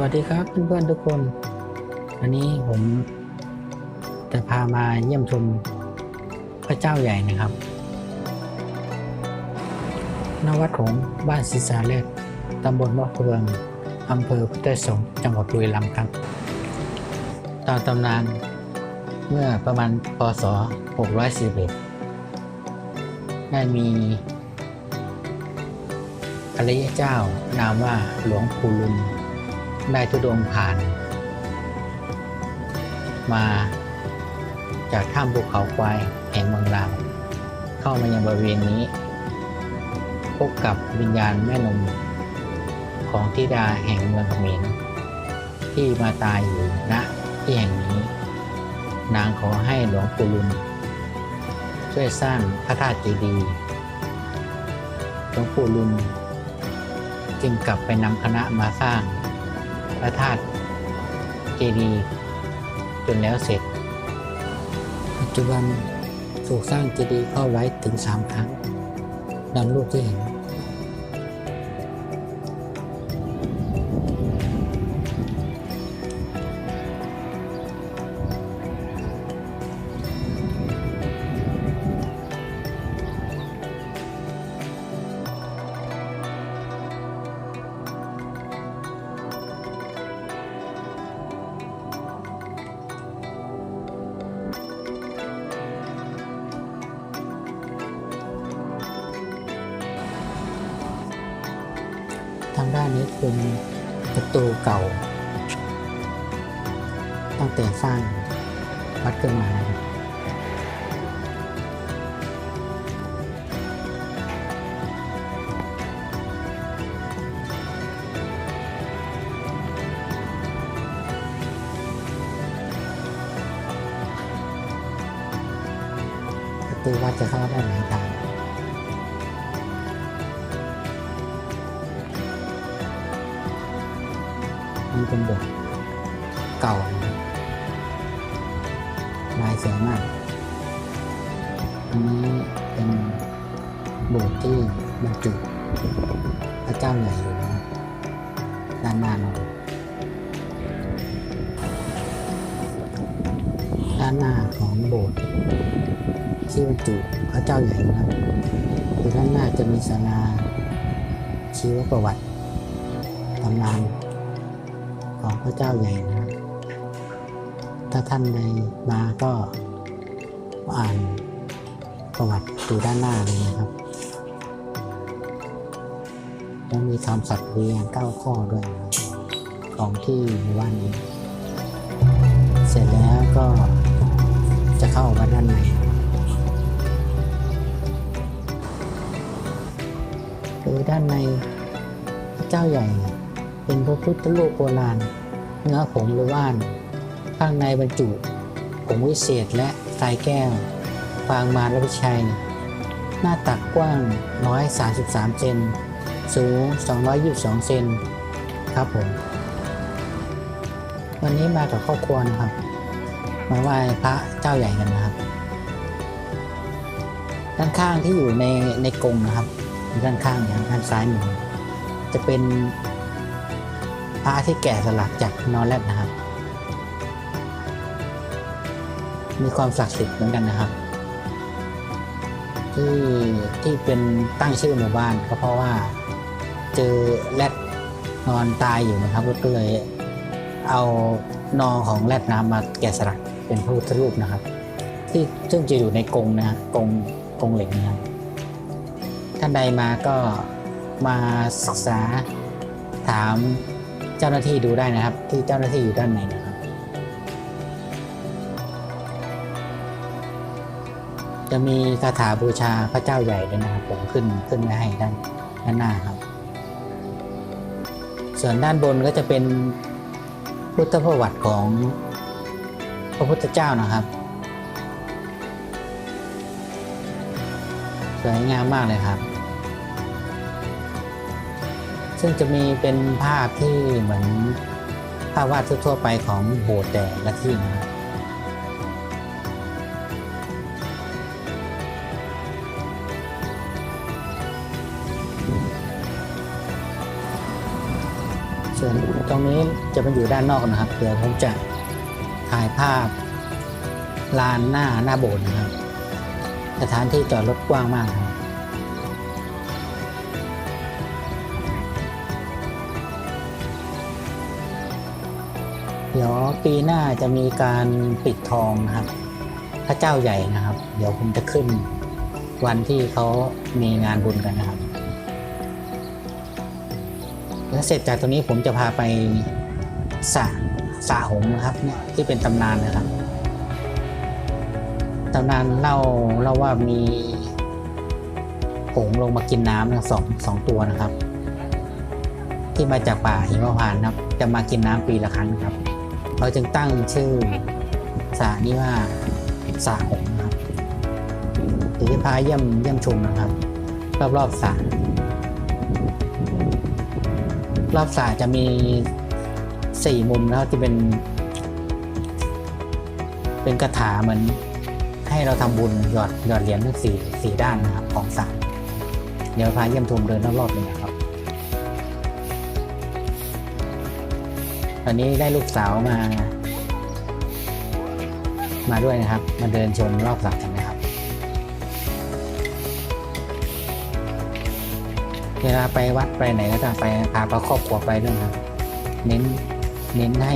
วัสดีครับเพื่อนๆทุกคน วันนี้ผมจะพามาเยี่ยมชมพระเจ้าใหญ่นะครับณวัดของบ้านศิสาเลศตำบลมะเฟืองอำเภอพุทธสงฆ์จังหวัดบุรีรัมย์ครับ ตามตำนานเมื่อประมาณพศ641ได้มีอริยเจ้านามว่าหลวงปู่ลุน ได้ทุดงผ่าน มาจากถ้ำภูเขาควายแห่งเมืองลาว เข้ามายังบริเวณนี้ พบกับวิญญาณแม่นมของทิดาแห่งเมืองเขมรที่มาตายอยู่ณที่แห่งนี้ นางขอให้หลวงปู่ลุนช่วยสร้างพระธาตุเจดีย์หลวงปู่ลุนจึงกลับไปนำคณะมาสร้าง พระธาตุเจดีย์จนแล้วเสร็จ ปัจจุบันถูกสร้างเจดีย์เข้าไว้ถึงสามครั้งดังรูปที่เห็นานนี้เป็นประตูเก่า ตั้งแต่สร้างวัดขึ้นมาประตูวัดจะเข้าได้ไหนทาง เป็นบทเก่าลายสวยมาก อันนี้เป็นโบสถ์ที่บรรจุพระเจ้าใหญ่อยู่นะด้านหน้าเราด้านหน้าของโบสถ์ที่บรรจุพระเจ้าใหญ่นะคือด้านหน้าจะมีศาลาชีวประวัติตำนาน ของพระเจ้าใหญ่นะถ้าท่านใดมาก็อ่านประวัติดูด้านหน้าเลยนะครับแล้วมีคำสัตว์เรียงเก้าข้อด้วยของที่หมู่บ้านนี้ เสร็จแล้วก็จะเข้ามาด้านในคือด้านในพระเจ้าใหญ่ เป็นพระพุทธรูปโบราณ เนื้อผงหรือว่าน ข้างในบรรจุผงวิเศษและทรายแก้วฟางมารและวิชัย หน้าตักกว้าง 133 เซน สูง 222 เซนครับผม วันนี้มากับครอบครัวนะครับ มาไหว้พระเจ้าใหญ่กันนะครับ ด้านข้างที่อยู่ในในกรงนะครับ ด้านข้างนะครับด้านซ้ายมือจะเป็น ระที่แกะสลักจากนอนแรดนะครับ มีความศักดิ์สิทธิ์เหมือนกันนะครับ ที่ที่เป็นตั้งชื่อหมู่บ้านก็เพราะว่าเจอแรดนอนตายอยู่นะครับก็เลยเอานอของแรดน้ำมาแกะสลักเป็นพระพุทธรูปนะครับ ที่ซึ่งจะอยู่ในกรงนะฮะกรงกรงเหล็กนะครับท่านใดมาก็มาศึกษาถาม เจ้าหน้าที่ดูได้นะครับ ที่เจ้าหน้าที่อยู่ด้านในนะครับ จะมีคาถาบูชาพระเจ้าใหญ่ด้วยนะครับผมขึ้นขึ้นไว้ให้ด้านด้านหน้าครับ ส่วนด้านบนก็จะเป็นพุทธประวัติของพระพุทธเจ้านะครับสวยงามมากเลยครับ ซึ่งจะมีเป็นภาพที่เหมือนภาพวาดทั่วๆไปของโบสถ์แต่ละที่นะครับส่วนตรงนี้จะมาอยู่ด้านนอกนะครับ เดี๋ยวผมจะถ่ายภาพลานหน้าหน้าโบสถ์นะครับ สถานที่จอดรถกว้างมากครับ เดี๋ยวปีหน้าจะมีการปิดทองนะครับ พระเจ้าใหญ่นะครับ เดี๋ยวผมจะขึ้นวันที่เขามีงานบุญกันนะครับ แล้วเสร็จจากตรงนี้ผมจะพาไปสระสระหงนะครับเนี่ยที่เป็นตำนานนะครับตำนานเล่าเล่าว่ามีหงลงมากินน้ำนะสองสองตัวนะครับ ที่มาจากป่าหิมพานต์นะครับ จะมากินน้ำปีละครั้งครับ เราจึงตั้งชื่อสระนี้ว่าสระหงนะครับเดี๋ยวพาเยี่ยมเยี่ยมชมนะครับ รอบๆสระรอบสระจะมีสี่มุมนะครับที่เป็น เป็นกระถาเหมือนให้เราทำบุญหยอดหยอดเหรียญทั้งสี่สี่ด้านนะครับของสรเดี๋ยวพาเยี่ยมชมเดินรอบๆเลย อนนี้ได้ลูกสาวมา มาด้วยนะครับ มาเดินชมรอบสระกันนะครับเวลาไปวัดไปไหนก็จะไปพาครอบครัวไปด้วยครับ เน้นเน้นให้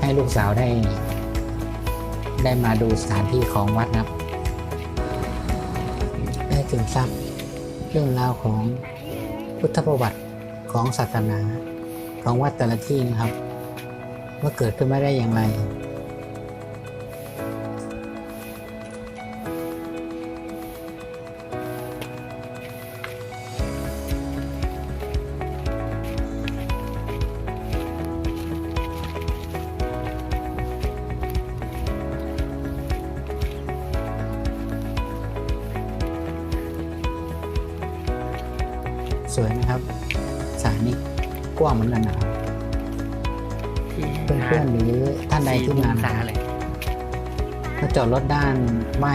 ให้ลูกสาวได้ ได้มาดูสถานที่ของวัดนะครับ ได้ถึงทราบเรื่องราวของพุทธประวัติของศาสนา ของวัดแต่ละที่นะครับว่าเกิดขึ้นมาได้อย่างไร สวยนะครับ กว้างเหมือนกันนะครับที่เพื่อนๆหรือท่านใดที่มาสาเลยถ้าจอดรถด้านไหว้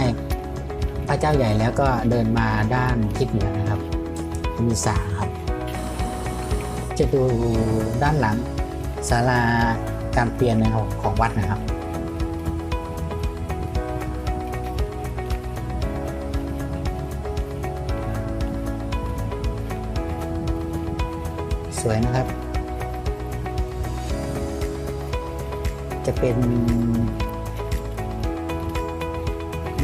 พระเจ้าใหญ่แล้วก็เดินมาด้านทิศเหนือนะครับจะมีสาครับ จะดูด้านหลังศาลาการเปลี่ยนนะครับของวัดนะครับ สวยนะครับ จะเป็น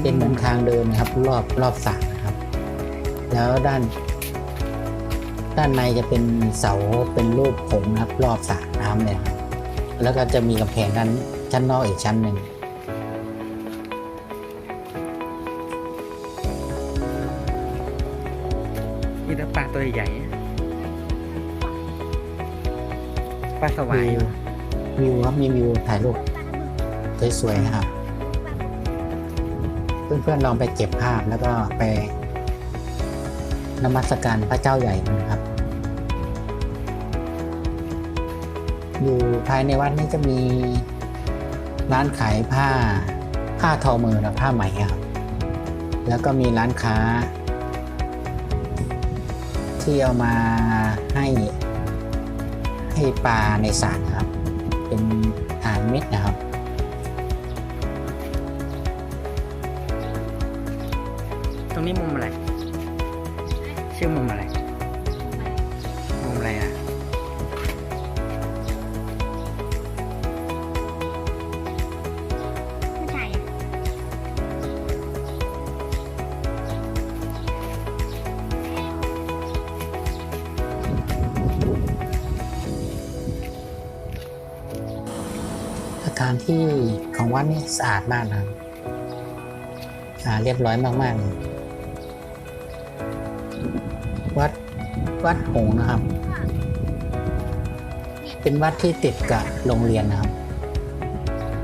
เป็นเหมือนทางเดินนะครับ รอบรอบสระนะครับ แล้วด้าน ด้านในจะเป็นเสาเป็นรูปผงนะครับ รอบสระน้ำเลยครับแล้วก็จะมีกำแพงด้านชั้นนอกอีกชั้นหนึ่งมีแต่ปลาตัวใหญ่ ปลาสวายวิววิวครับมีวิวถ่ายรูปสวยๆนะครับ เพื่อนๆลองไปเก็บภาพแล้วก็ไปนมัสการพระเจ้าใหญ่กันนะครับ อยู่ภายในวัดนี้จะมีร้านขายผ้าผ้าทอมือและผ้าไหมครับ แล้วก็มีร้านค้า ที่เอามาให้ ให้ปลาในสระนะครับ เป็นอาหารเม็ดนะครับ ตรงนี้มุมอะไร ชื่อมุมอะไราคารที่ของวัดนี่สะอาดมากนะครับสะอาดเรียบร้อยมากๆเลยวัดวัดหงส์นะครับ เป็นวัดที่ติดกับโรงเรียนนะครับ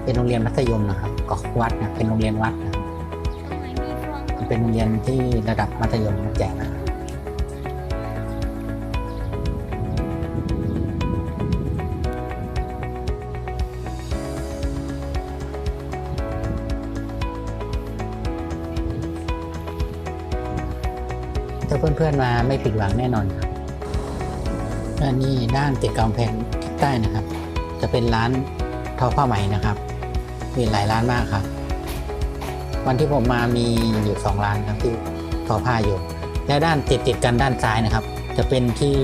เป็นโรงเรียนมัธยมนะครับก็วัดนะเป็นโรงเรียนวัดนะครับตรงไหนมีฟองเป็นโรงเรียนที่ระดับมัธยมแจกนะ เพื่อนๆมาไม่ผิดหวังแน่นอนครับอันนี้ด้านติดกำแพงใต้นะครับ จะเป็นร้านทอผ้าไหมนะครับ มีหลายร้านมากครับ วันที่ผมมามีอยู่สองร้านครับที่ทอผ้าอยู่ และด้านติดติดกันด้านซ้ายนะครับ จะเป็นที่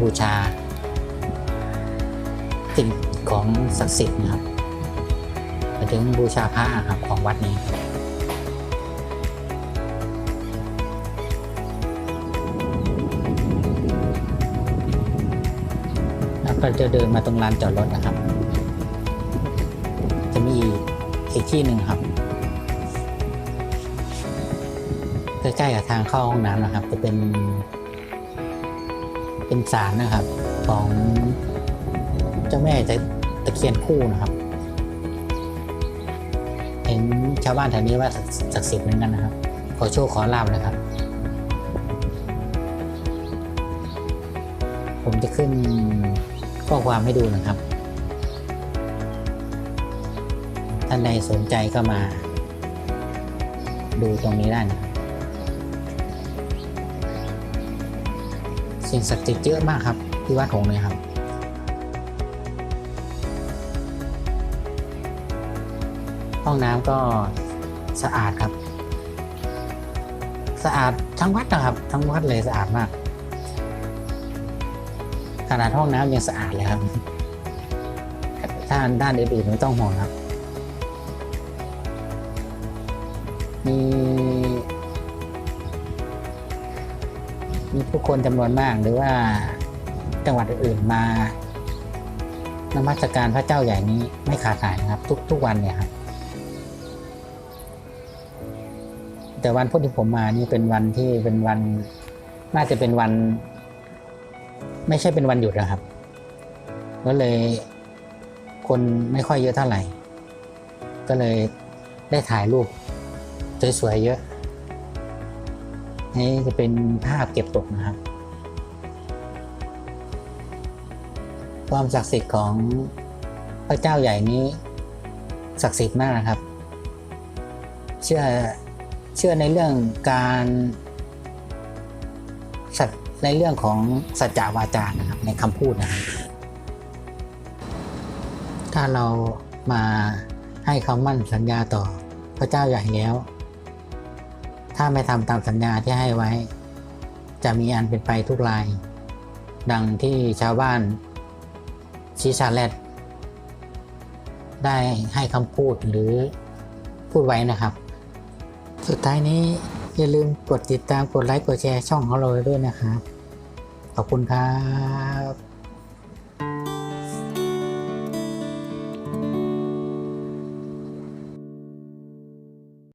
บูชา สิ่งของศักดิ์สิทธิ์นะครับถึงบูชาพระครับของวัดนี้ ก็จะเดินมาตรงลานจอดรถนะครับ จะมีอีกที่หนึ่งครับ ใกล้ๆกับทางเข้าห้องน้ำนะครับ จะเป็น เป็นศาลนะครับ ของเจ้าแม่จะตะเคียนคู่นะครับ เห็นชาวบ้านแถวนี้ว่าศักดิ์สิทธิ์เหมือนกันนะครับ ขอโชคขอลาบนะครับผมจะขึ้น ข้อความให้ดูนะครับ ท่านใดสนใจก็มา ดูตรงนี้ได้นะสิ่งศักดิ์สิทธิ์เยอะมากครับ ที่วัดหงเลยครับห้องน้ำก็สะอาดครับ สะอาดทั้งวัดนะครับ ทั้งวัดเลยสะอาดมาก นาดห้องน้ำยังสะอาดเลยครับถ้านด้านอื่นๆไม่ต้องห่วงครับ มีมีผู้คนจำนวนมากหรือว่าจังหวัดอื่นๆมานมัสการพระเจ้าใหญ่นี้ไม่ขาดสายนะครับ ทุกทุกวันเนี่ยครับ แต่วันพุธที่ผมมานี่เป็นวันที่เป็นวัน น่าจะเป็นวัน ไม่ใช่เป็นวันหยุดนะครับ ก็เลยคนไม่ค่อยเยอะเท่าไหร่ ก็เลยได้ถ่ายรูปสวยๆเยอะ นี่จะเป็นภาพเก็บตกนะครับ ความศักดิ์สิทธิ์ของพระเจ้าใหญ่นี้ ศักดิ์สิทธิ์มากนะครับ เชื่อเชื่อในเรื่องการ ในเรื่องของสัจจวาจานะครับในคำพูดนะครับถ้าเรามาให้คำมั่นสัญญาต่อพระเจ้าใหญ่แล้ว ถ้าไม่ทำตามสัญญาที่ให้ไว้ จะมีอันเป็นไปทุกราย ดังที่ชาวบ้านชีชาแลดได้ให้คำพูดหรือพูดไว้นะครับ สุดท้ายนี้อย่าลืมกดติดตามกดไลค์กดแชร์ช่องของเราด้วยนะครับ ขอบคุณครับ